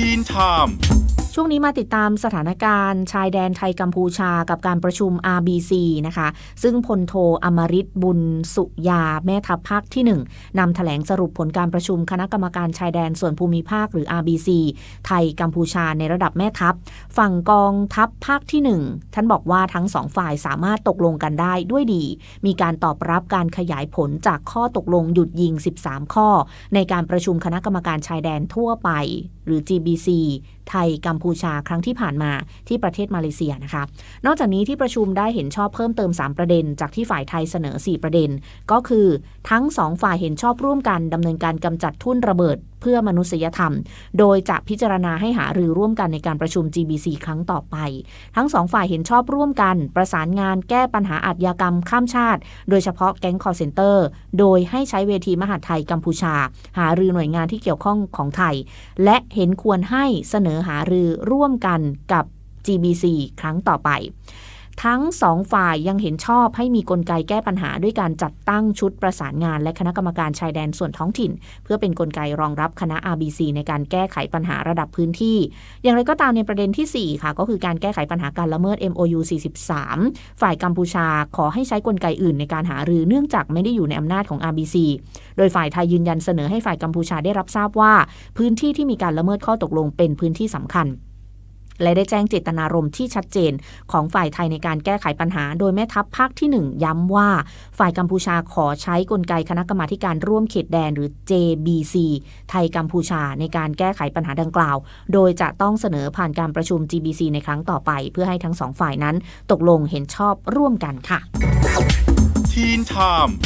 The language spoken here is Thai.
ทีนไทม์ ช่วงนี้มาติดตามสถานการณ์ ชายแดนไทยกัมพูชากับการประชุม RBC นะคะ ซึ่งพลโทอมริตบุญสุยาแม่ทัพภาคที่ 1นำแถลงสรุปผลการประชุมคณะกรรมการชายแดนส่วนภูมิภาคหรือ RBC ไทยกัมพูชาในระดับแม่ทัพ ฝั่งกองทัพภาคที่ 1 ท่านบอกว่าทั้งสองฝ่ายสามารถตกลงกันได้ด้วยดี มีการตอบรับการขยายผลจากข้อตกลงหยุดยิง 13 ข้อ ในการประชุมคณะกรรมการชายแดนทั่วไป หรือ GBC ไทยกัมพูชาครั้งที่ผ่านมาที่ประเทศมาเลเซียนะคะ นอกจากนี้ที่ประชุมได้เห็นชอบเพิ่มเติม 3 ประเด็น จากที่ฝ่ายไทยเสนอ 4 ประเด็น ก็คือทั้ง 2 ฝ่ายเห็นชอบร่วมกันดำเนินการกำจัดทุ่นระเบิดเพื่อมนุษยธรรม โดยจะพิจารณาให้หารือร่วมกันในการประชุม GBC ครั้งต่อไป ทั้งสองฝ่ายเห็นชอบร่วมกัน ประสานงานแก้ปัญหาอาชญากรรมข้ามชาติ โดยเฉพาะแก๊งคอร์เซนเตอร์ โดยให้ใช้เวทีมหาไทยกัมพูชา หารือหน่วยงานที่เกี่ยวข้องของไทย และเห็นควรให้เสนอหารือร่วมกันกับ GBC ครั้งต่อไป ทั้งสองฝ่ายยังเห็นชอบให้มีกลไกแก้ปัญหาด้วยการจัดตั้งชุดประสานงาน และคณะกรรมการชายแดนส่วนท้องถิ่น เพื่อเป็นกลไกรองรับคณะ RBC ในการแก้ไขปัญหาระดับพื้นที่ อย่างไรก็ตามในประเด็นทีสี่ 4 ค่ะ ก็คือการแก้ไขปัญหาการละเมิด MOU 43 ฝ่ายกัมพูชาขอให้ใช้กลไกอื่นในการหารือเนื่องจากไม่ได้อยู่ในอำนาจของ RBC โดยฝ่ายไทยยืนยันเสนอให้ฝ่ายกัมพูชาได้รับทราบว่า พื้นที่ที่มีการละเมิดข้อตกลงเป็นพื้นที่สำคัญ และได้แจ้งเจตนารมณ์ที่ชัดเจนของฝ่ายไทยในการแก้ไขปัญหา โดยแม่ทัพภาคที่ 1 ย้ำว่าฝ่ายกัมพูชาขอใช้กลไกคณะกรรมาการร่วมเขตแดนหรือ JBC ไทยกัมพูชาในการแก้ไขปัญหาดังกล่าว โดยจะต้องเสนอผ่านการประชุม GBC ในครั้งต่อไป เพื่อให้ทั้งสองฝ่ายนั้น ตกลงเห็นชอบร่วมกันค่ะทีนไทม์